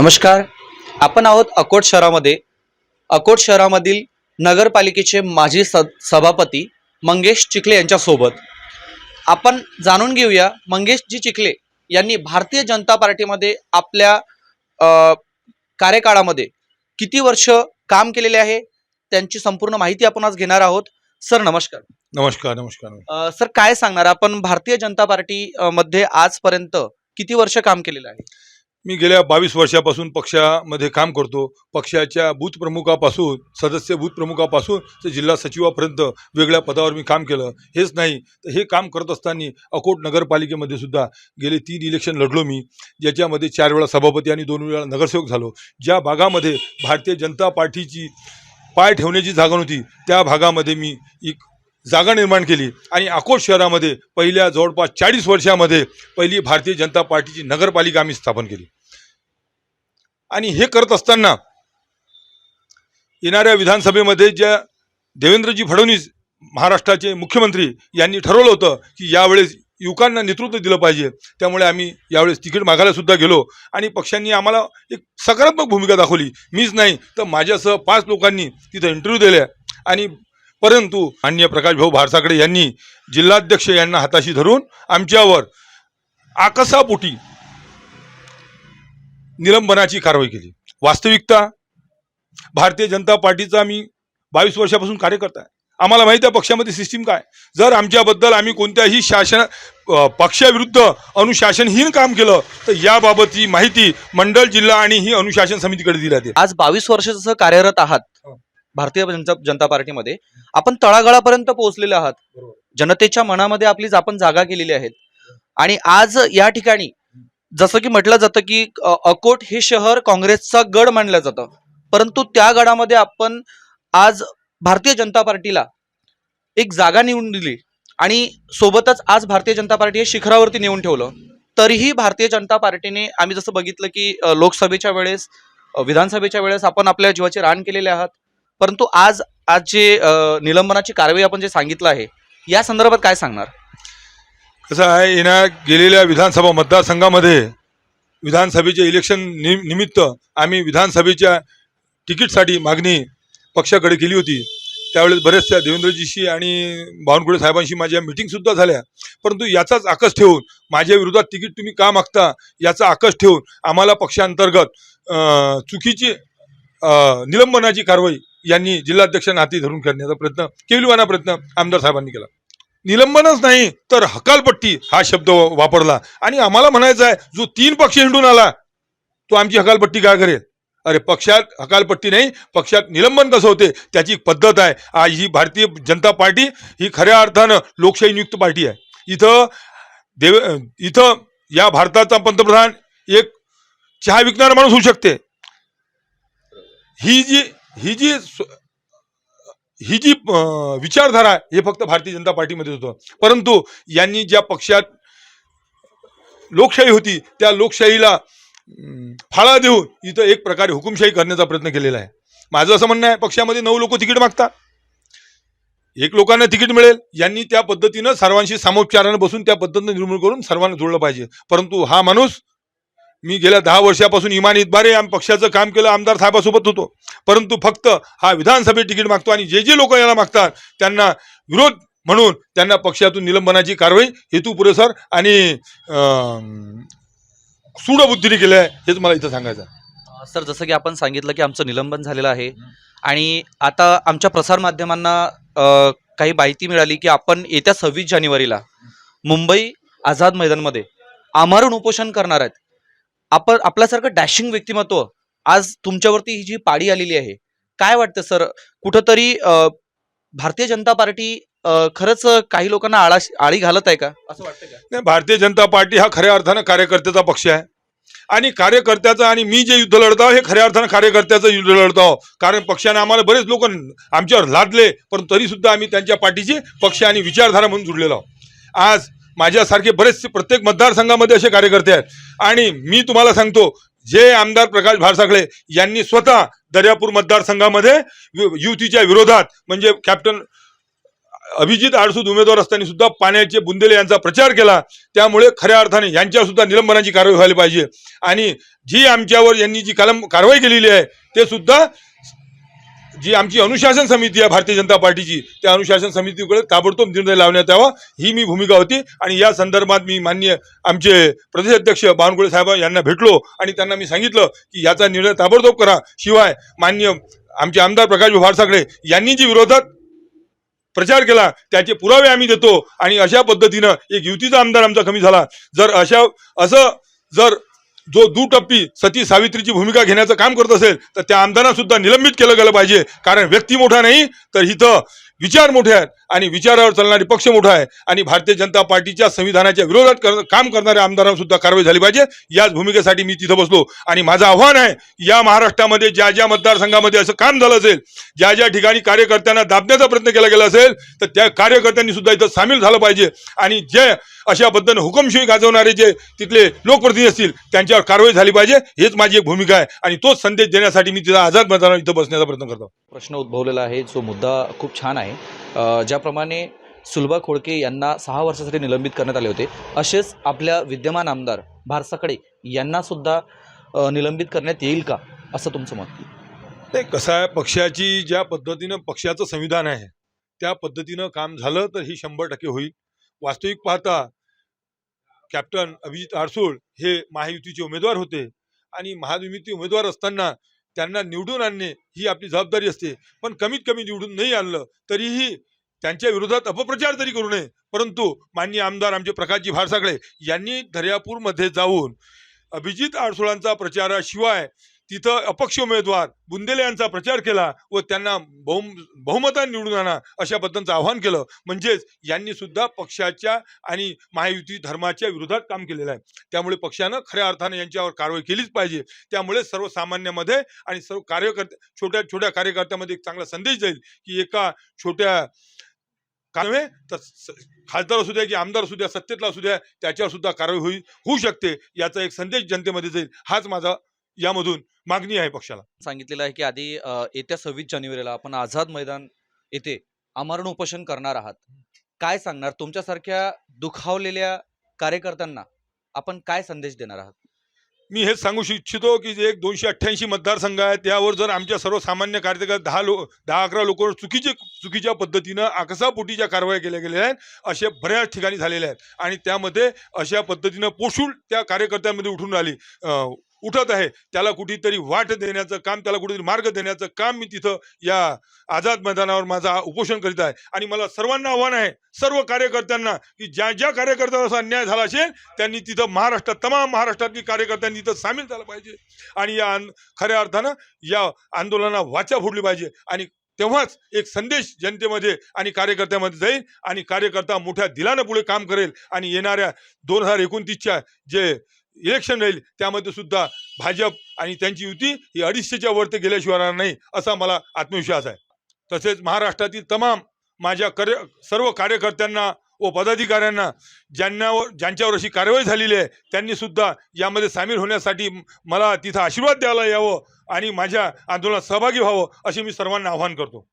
नमस्कार. आपण आहोत अकोट शहरामध्ये. अकोट शहरामधील नगरपालिकेचे माजी स सभापती मंगेश चिखले यांच्यासोबत. आपण जाणून घेऊया मंगेशजी चिखले यांनी भारतीय जनता पार्टीमध्ये आपल्या कार्यकाळामध्ये किती वर्ष काम केलेले आहे? त्यांची संपूर्ण माहिती आपण आज घेणार आहोत. सर नमस्कार. नमस्कार नमस्कार. सर काय सांगणार? आपण भारतीय जनता पार्टी मध्ये आजपर्यंत किती वर्ष काम केलेलं आहे? मी गेल्या बावीस वर्षापासून पक्षामध्ये काम करतो. पक्षाच्या बूथप्रमुखापासून सदस्य बूथप्रमुखापासून ते जिल्हा सचिवापर्यंत वेगळ्या पदावर मी काम केलं. हेच नाही तर हे काम करत असताना अकोट नगरपालिकेमध्ये सुद्धा गेले तीन इलेक्शन लढलो मी. ज्याच्यामध्ये चार वेळा सभापती आणि दोन वेळा नगरसेवक झालो. ज्या भागामध्ये भारतीय जनता पार्टीची पाय ठेवण्याची जागा नव्हती त्या भागामध्ये मी एक जागा निर्माण केली. आणि अकोट शहरामध्ये पहिल्या जवळपास चाळीस वर्षामध्ये पहिली भारतीय जनता पार्टीची नगरपालिका आम्ही स्थापन केली. आणि हे करत असताना येणाऱ्या विधानसभेमध्ये ज्या देवेंद्रजी फडणवीस महाराष्ट्राचे मुख्यमंत्री यांनी ठरवलं होतं की यावेळेस युवकांना नेतृत्व दिलं पाहिजे. त्यामुळे आम्ही यावेळेस तिकीट मागायला सुद्धा गेलो आणि पक्षांनी आम्हाला एक सकारात्मक भूमिका दाखवली. मीच नाही तर माझ्यासह पाच लोकांनी तिथं इंटरव्ह्यू दिल्या आणि परंतु मान्य प्रकाश भाऊ भारसाकडे यांनी जिल्हाध्यक्ष यांना हाताशी धरून आमच्यावर आकसापोटी निलंबनाची कारवाई केली. वास्तविकता भारतीय जनता पार्टीचा आम्ही बावीस वर्षापासून कार्यकर्ता आहे. आम्हाला माहिती आहे पक्षामध्ये सिस्टीम काय जर आमच्याबद्दल आम्ही कोणत्याही शासन पक्षाविरुद्ध अनुशासनहीन काम केलं तर याबाबतची माहिती मंडळ जिल्हा आणि ही अनुशासन समितीकडे दिली जाते. आज बावीस वर्ष जसं कार्यरत आहात हो. भारतीय जनता जनता पार्टीमध्ये आपण तळागाळापर्यंत पोहोचलेले आहात. जनतेच्या मनामध्ये आपली आपण जागा केलेली आहेत. आणि आज या ठिकाणी जसं की म्हटलं जातं की अकोट हे शहर काँग्रेसचा गड मानलं जातं. परंतु त्या गडामध्ये आपण आज भारतीय जनता पार्टीला एक जागा निवडून दिली. आणि सोबतच आज भारतीय जनता पार्टी हे शिखरावरती नेऊन ठेवलं. तरीही भारतीय जनता पार्टीने आम्ही जसं बघितलं की लोकसभेच्या वेळेस विधानसभेच्या वेळेस आपण आपल्या जीवाचे रान केलेले आहात. परंतु आज आज जे निलंबनाची कारवाई आपण जे सांगितलं आहे या संदर्भात काय सांगणार? कसं आहे येण्या गेलेल्या विधानसभा मतदारसंघामध्ये विधानसभेचे इलेक्शन नि निमित्त आम्ही विधानसभेच्या तिकीटसाठी मागणी पक्षाकडे केली होती. त्यावेळेस बऱ्याचशा देवेंद्रजीशी आणि बावनकुळे साहेबांशी माझ्या मिटिंगसुद्धा झाल्या. परंतु याचाच आकस ठेवून माझ्या विरोधात तिकीट तुम्ही का मागता याचा आकस ठेवून आम्हाला पक्षांतर्गत चुकीची निलंबनाची कारवाई यांनी जिल्हाध्यक्षांना हाती धरून करण्याचा प्रयत्न केविलवाना प्रयत्न आमदार साहेबांनी केला. निलंबनच नाही तर हकालपट्टी हा शब्द वापरला. आणि आम्हाला म्हणायचं आहे जो तीन पक्ष हिंडून आला तो आमची हकालपट्टी काय करेल? अरे पक्षात हकालपट्टी नाही पक्षात निलंबन कसं होते त्याची एक पद्धत आहे. आज ही भारतीय जनता पार्टी ही खऱ्या अर्थानं लोकशाही नियुक्त पार्टी आहे. इथं देव इथं या भारताचा पंतप्रधान एक चहा विकणारा माणूस होऊ शकते. ही जी ही जी ही जी विचारधारा आहे, हे फक्त भारतीय जनता पार्टीमध्ये होतं. परंतु यांनी ज्या पक्षात लोकशाही होती त्या लोकशाहीला फाळा देऊन इथं एक प्रकारे हुकुमशाही करण्याचा प्रयत्न केलेला आहे. माझं असं म्हणणं आहे पक्षामध्ये नऊ लोक तिकीट मागतात एक लोकांना तिकीट मिळेल यांनी त्या पद्धतीनं सर्वांशी सामोपचारानं बसून त्या पद्धतीनं निर्मूल करून सर्वांना जोडलं पाहिजे. परंतु हा माणूस मी गेल्या दहा वर्षापासून इमान इतबारे आम पक्षाचं काम केलं आमदार साहेबासोबत होतो. परंतु फक्त हा विधानसभेत तिकीट मागतो आणि जे जे लोक याला मागतात त्यांना विरोध म्हणून त्यांना पक्षातून निलंबनाची कारवाई हेतू पुरेसर आणि सूडबुद्धीने केलं आहे हेच मला इथं सांगायचं सर जसं की आपण सांगितलं की आमचं निलंबन झालेलं आहे आणि आता आमच्या प्रसारमाध्यमांना काही माहिती मिळाली की आपण येत्या सव्वीस जानेवारीला मुंबई आझाद मैदानमध्ये आमरण उपोषण करणार आहेत. आपण आपल्यासारखं डॅशिंग व्यक्तिमत्व आज तुमच्यावरती ही जी पाडी आलेली आहे काय वाटतं सर? कुठंतरी भारतीय जनता पार्टी खरंच काही लोकांना आळा आळी घालत आहे का? असं वाटतं का? नाही भारतीय जनता पार्टी हा खऱ्या अर्थानं कार्यकर्त्याचा पक्ष आहे. आणि कार्यकर्त्याचा आणि मी जे युद्ध लढत आहो हे खऱ्या अर्थानं कार्यकर्त्याचं युद्ध लढत आहो कारण पक्षाने आम्हाला बरेच लोक आमच्यावर लादले पण तरी सुद्धा आम्ही त्यांच्या पाठीचे पक्ष आणि विचारधारा म्हणून जुडलेलो आहोत. आज माझ्यासारखे बरेचसे प्रत्येक मतदारसंघामध्ये असे कार्यकर्ते आहेत. आणि मी तुम्हाला सांगतो जे आमदार प्रकाश भारसाखळे यांनी स्वतः दर्यापूर मतदारसंघामध्ये यु- युतीच्या विरोधात म्हणजे कॅप्टन अभिजित आडसूद उमेदवार असताना सुद्धा पाण्याचे बुंदेले यांचा प्रचार केला त्यामुळे खऱ्या अर्थाने यांच्या सुद्धा निलंबनाची कारवाई व्हायला पाहिजे. आणि जी आमच्यावर यांनी जी कलम कारवाई केलेली आहे ते सुद्धा जी आमची अनुशासन समिती आहे भारतीय जनता पार्टीची त्या अनुशासन समितीकडे ताबडतोब निर्णय लावण्यात यावा ही मी भूमिका होती. आणि या संदर्भात मी मान्य आमचे प्रदेश अध्यक्ष बावनकुळे साहेब यांना भेटलो आणि त्यांना मी सांगितलं की याचा निर्णय ताबडतोब करा. शिवाय मान्य आमचे आमदार प्रकाश भारसाकडे यांनी जी विरोधात प्रचार केला त्याचे पुरावे आम्ही देतो. आणि अशा पद्धतीनं एक युतीचा आमदार आमचा कमी झाला. जर अशा असं जर जो दुटप्पी सती सावित्रीची भूमिका घेण्याचं काम करत असेल तर त्या आमदारांना सुद्धा निलंबित केलं गेलं पाहिजे. कारण व्यक्ती मोठा नाही तर इथं विचार मोठे आहेत आणि विचारावर चालणारी पक्ष मोठा आहे. आणि भारतीय जनता पार्टीच्या संविधानाच्या विरोधात कर- काम करणाऱ्या आमदारांवर सुद्धा कारवाई झाली पाहिजे. याच भूमिकेसाठी मी तिथं बसलो. आणि माझं आव्हान आहे या महाराष्ट्रामध्ये ज्या ज्या मतदारसंघामध्ये असं काम झालं असेल ज्या ज्या ठिकाणी कार्यकर्त्यांना दाबण्याचा प्रयत्न केला गेला असेल तर त्या कार्यकर्त्यांनी सुद्धा इथं सामील झालं पाहिजे. आणि जे अशा पद्धतीने हुकुमशिवी गाजवणारे जे तिथले लोकप्रतिनिधी असतील त्यांच्यावर कारवाई झाली पाहिजे. हेच माझी एक भूमिका आहे आणि तोच संदेश देण्यासाठी मी तिथं आझाद मैदानावर इथं बसण्याचा प्रयत्न करतो. प्रश्न उद्भवलेला आहे. जो मुद्दा खूप छान आहे. ज्याप्रमाणे सुलभा खोडके यांना सहा वर्षासाठी निलंबित करण्यात आले होते असेच आपल्या विद्यमान आमदार भारसाकडे यांना सुद्धा निलंबित करण्यात येईल का असं तुमचं मत? नाही कसं आहे पक्षाची ज्या पद्धतीनं पक्षाचं संविधान आहे त्या पद्धतीनं काम झालं तर ही शंभर टक्के होईल. वास्तविक पाहता कॅप्टन अभिजित आडसूळ हे महायुतीचे उमेदवार होते आणि महायुतीचे उमेदवार असताना त्यांना निवडून आणणे ही आपली जबाबदारी असते. पण कमीत कमी निवडून नाही आणलं तरीही त्यांच्या विरोधात अपप्रचार तरी करू नये. परंतु माननीय आमदार आमचे प्रकाशजी भारसागळे यांनी दर्यापूरमध्ये जाऊन अभिजित आडसुळांचा प्रचाराशिवाय तिथं अपक्ष उमेदवार बुंदेले यांचा प्रचार केला व त्यांना बहु बहुमतान निवडून आणा अशा पद्धतीचं आव्हान केलं. म्हणजेच यांनी सुद्धा पक्षाच्या आणि महायुती धर्माच्या विरोधात काम केलेलं आहे. त्यामुळे पक्षानं खऱ्या अर्थाने यांच्यावर कारवाई केलीच पाहिजे. त्यामुळे सर्वसामान्यामध्ये आणि सर्व कार्यकर्ते छोट्या छोट्या कार्यकर्त्यामध्ये एक चांगला संदेश जाईल की एका छोट्या का तर खासदार असू द्या की आमदार असू द्या सत्तेतला असू द्या त्याच्यावर सुद्धा कारवाई होईल होऊ शकते. याचा एक संदेश जनतेमध्ये जाईल. हाच माझा यामधून मागणी आहे पक्षाला. सांगितलेलं आहे की आधी येत्या सव्वीस जानेवारीला आपण आझाद मैदान येथे आमरण उपोषण करणार आहात. काय सांगणार? तुमच्यासारख्या दुखावलेल्या कार्यकर्त्यांना आपण काय संदेश देणार आहात? मी हेच सांगू इच्छितो की जे एक दोनशे अठ्ठ्याऐंशी मतदारसंघ आहेत त्यावर जर आमच्या सर्वसामान्य कार्यकर्ते दहा लो दहा अकरा लोकांवर चुकीचे चुकीच्या पद्धतीनं आकसापोटीच्या कारवाया केल्या गेलेल्या आहेत असे बऱ्याच ठिकाणी झालेले आहेत. आणि त्यामध्ये अशा पद्धतीनं पोषून त्या कार्यकर्त्यांमध्ये उठून राहिली. उठत आहे. त्याला कुठेतरी वाट देण्याचं काम त्याला कुठेतरी मार्ग देण्याचं काम मी तिथं या आझाद मैदानावर माझा उपोषण करीत आहे. आणि मला सर्वांना आव्हान आहे सर्व कार्यकर्त्यांना की ज्या ज्या कार्यकर्त्यांवर असा अन्याय झाला असेल त्यांनी तिथं महाराष्ट्रात तमाम महाराष्ट्रातली कार्यकर्त्यांनी तिथं सामील झालं पाहिजे. आणि या खऱ्या अर्थानं या आंदोलनाला वाचा फोडली पाहिजे. आणि तेव्हाच एक संदेश जनतेमध्ये आणि कार्यकर्त्यामध्ये जाईल आणि कार्यकर्ता मोठ्या दिलानं पुढे काम करेल. आणि येणाऱ्या दोन हजार एकोणतीसच्या जे इलेक्शन राहील त्यामध्ये सुद्धा भाजप आणि त्यांची युती ही अडीचशेच्या वरती गेल्याशिवाय राहणार नाही असा मला आत्मविश्वास आहे. तसेच महाराष्ट्रातील तमाम माझ्या कार्य सर्व कार्यकर्त्यांना व पदाधिकाऱ्यांना ज्यांनावर ज्यांच्यावर अशी कारवाई झालेली आहे त्यांनी सुद्धा यामध्ये सामील होण्यासाठी मला तिथं आशीर्वाद द्यायला यावं आणि माझ्या आंदोलनात सहभागी व्हावं असे मी सर्वांना आवाहन करतो.